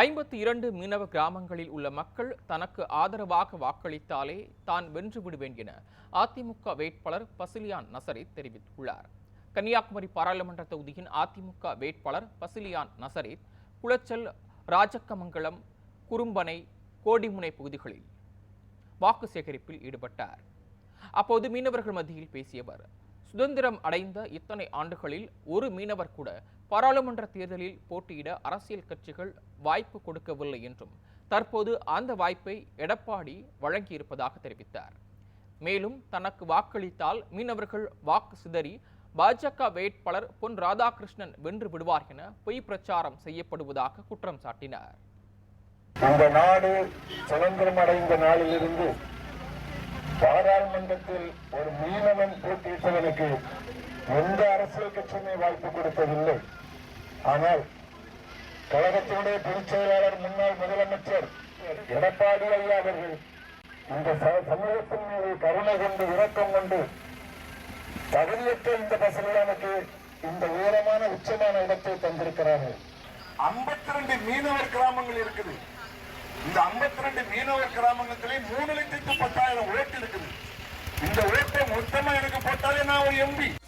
ஐம்பத்தி இரண்டு மீனவ கிராமங்களில் உள்ள மக்கள் தனக்கு ஆதரவாக வாக்களித்தாலே தான் வென்று விடுவேன் என அதிமுக வேட்பாளர் பசிலியான் நசரி தெரிவித்துள்ளார். கன்னியாகுமரி பாராளுமன்ற தொகுதியின் அதிமுக வேட்பாளர் பசிலியான் நசரீத் குளச்சல் ராஜக்கமங்கலம் குறும்பனை கோடிமுனை பகுதிகளில் வாக்கு சேகரிப்பில் ஈடுபட்டார். அப்போது மீனவர்கள் மத்தியில் பேசியவர் சுதந்திரம் அடைந்த இத்தனை ஆண்டுகளில் ஒரு மீனவர் கூட பாராளுமன்ற தேர்தலில் போட்டியிட அரசியல் கட்சிகள் வாய்ப்பு கொடுக்கவில்லை என்றும் தற்போது அந்த வாய்ப்பை எடப்பாடி வழங்கியிருப்பதாக தெரிவித்தார். மேலும் தனக்கு வாக்களித்தால் மீனவர்கள் வாக்கு சிதறி பாஜக வேட்பாளர் பொன் ராதாகிருஷ்ணன் வென்று விடுவார் என பொய் பிரச்சாரம் செய்யப்படுவதாக குற்றம் சாட்டினார். இந்த நாடு சுதந்திரம் அடைந்த நாளிலிருந்து பாராளுமன்றத்தில் ஒரு மீனவன் போட்டியிட்டவனுக்கு எந்த அரசியல் கட்சியுமே வாய்ப்பு கொடுத்ததில்லை. ஆனால் கழகத்தினுடைய பொதுச் செயலாளர் முன்னாள் முதலமைச்சர் எடப்பாடி ஐயா அவர்கள் இந்த சமூகத்தின் மீது கருணை கொண்டு இரக்கம் கொண்டு தகுதியற்ற இந்த பசங்களுக்கு இந்த உயரமான உச்சமான இடத்தை தந்திருக்கிறார்கள். 52 மீனவர் கிராமங்கள் இருக்குது. இந்த 52 மீனவர் கிராமங்களிலே மூணு லட்சத்து பத்தாயிரம் ஓட்டு இருக்குது இந்த